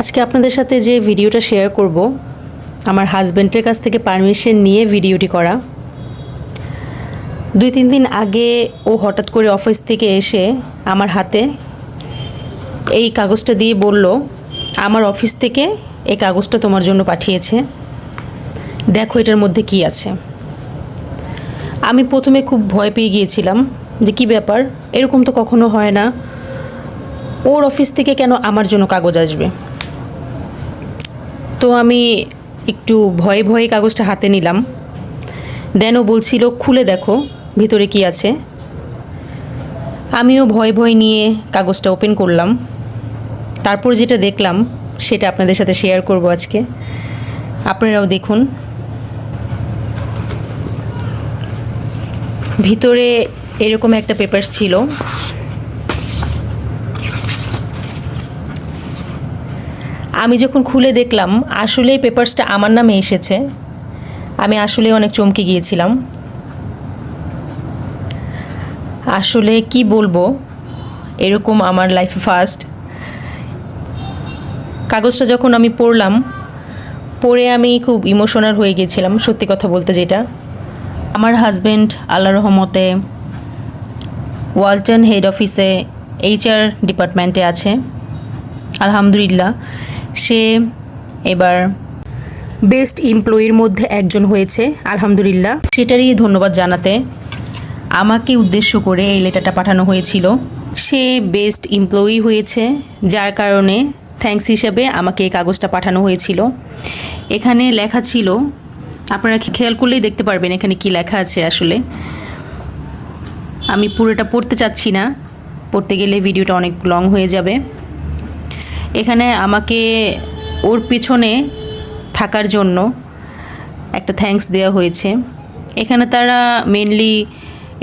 আজকে আপনাদের সাথে যে ভিডিওটা শেয়ার করব, আমার হাজব্যান্ডের কাছ থেকে পারমিশন নিয়ে ভিডিওটি করা। দুই তিন দিন আগে ও হঠাৎ করে অফিস থেকে এসে আমার হাতে এই কাগজটা দিয়ে বলল, আমার অফিস থেকে এই কাগজটা তোমার জন্য পাঠিয়েছে। দেখো এটার মধ্যে কি আছে। আমি প্রথমে খুব ভয় পেয়ে গিয়েছিলাম যে কি ব্যাপার, এরকম তো কখনো হয় না। ওর অফিস থেকে কেন আমার জন্য কাগজ আসবে? তো আমি একটু ভয়ে ভয়ে কাগজটা হাতে নিলাম। দেন ও বলছিল, খুলে দেখো, ভিতরে কি আছে? আমিও ভয় ভয় নিয়ে কাগজটা ওপেন করলাম। তারপর যেটা দেখলাম, সেটা আপনাদের সাথে শেয়ার করব আজকে। আপনারাও দেখুন। ভিতরে এরকম একটা পেপারস ছিল। আমি যখন খুলে দেখলাম আসলে পেপার্সটা আমার নামে এসেছে। আমি আসলে অনেক চমকে গিয়েছিলাম। আসলে কি বলব, এরকম আমার লাইফে ফার্স্ট কাগজটা যখন আমি পড়লাম, পড়ে আমি খুব ইমোশনাল হয়ে গিয়েছিলাম, সত্যি কথা বলতে যেটা। আমার হাজব্যান্ড আল্লাহ রহমতে, ওয়ালটন হেড অফিসে এইচআর ডিপার্টমেন্টে আছে। আলহামদুলিল্লাহ। সে এবার বেস্ট এমপ্লয়ির মধ্যে একজন হয়েছে, আলহামদুলিল্লাহ। সেটারই ধন্যবাদ জানাতে আমাকে উদ্দেশ্য করে এই লেটারটা পাঠানো হয়েছিল। সে বেস্ট এমপ্লয়ি হয়েছে, যার কারণে থ্যাঙ্কস হিসেবে আমাকে এই কাগজটা পাঠানো হয়েছিল। এখানে লেখা ছিল, আপনারা খেয়াল করলেই দেখতে পারবেন এখানে কি লেখা আছে আসলে। আমি পুরোটা পড়তে চাচ্ছি না, পড়তে গেলে ভিডিওটা অনেক লং হয়ে যাবে। এখানে আমাকে ওর পিছনে থাকার জন্য একটা থ্যাঙ্কস দেওয়া হয়েছে। এখানে তারা মেনলি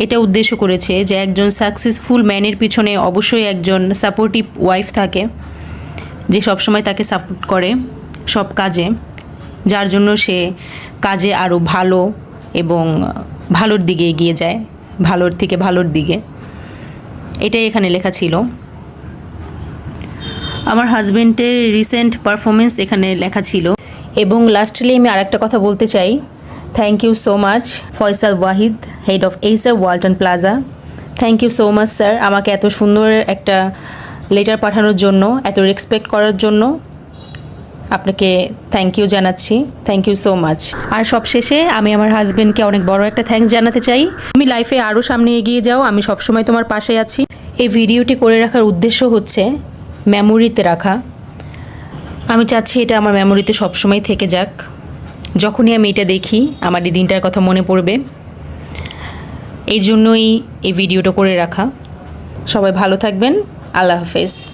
এটা উদ্দেশ্য করেছে যে একজন সাকসেসফুল ম্যানের পিছনে অবশ্যই একজন সাপোর্টিভ ওয়াইফ থাকে, যে সবসময় তাকে সাপোর্ট করে সব কাজে, যার জন্য সে কাজে আরও ভালো এবং ভালোর দিকে এগিয়ে যায়, ভালোর থেকে ভালোর দিকে। এটাই এখানে লেখা ছিল। আমার হাজব্যান্ডের রিসেন্ট পারফরমেন্স এখানে লেখা ছিল। এবং লাস্টলি আমি আরেকটা কথা বলতে চাই। Thank you so much Faisal Wahid head of Acer Walton Plaza thank you so much sir আমাকে এত সুন্দর একটা লেটার পাঠানোর জন্য, এত রেসপেক্ট করার জন্য। আপনাকে থ্যাংক ইউ জানাচ্ছি। থ্যাংক ইউ সো মাচ আর সবশেষে আমি আমার হাজব্যান্ডকে অনেক বড় একটা থ্যাঙ্কস জানাতে চাই। তুমি লাইফে আরও সামনে এগিয়ে যাও, আমি সবসময় তোমার পাশে আছি। এই ভিডিওটি করে রাখার উদ্দেশ্য হচ্ছে মেমোরিতে রাখা। আমি চাচ্ছি এটা আমার মেমোরিতে সবসময় থেকে যাক। যখনই আমি এটা দেখি, আমার এই দিনটার কথা মনে পড়বে। এই জন্যই এই ভিডিওটা করে রাখা। সবাই ভালো থাকবেন। আল্লাহ হাফেজ।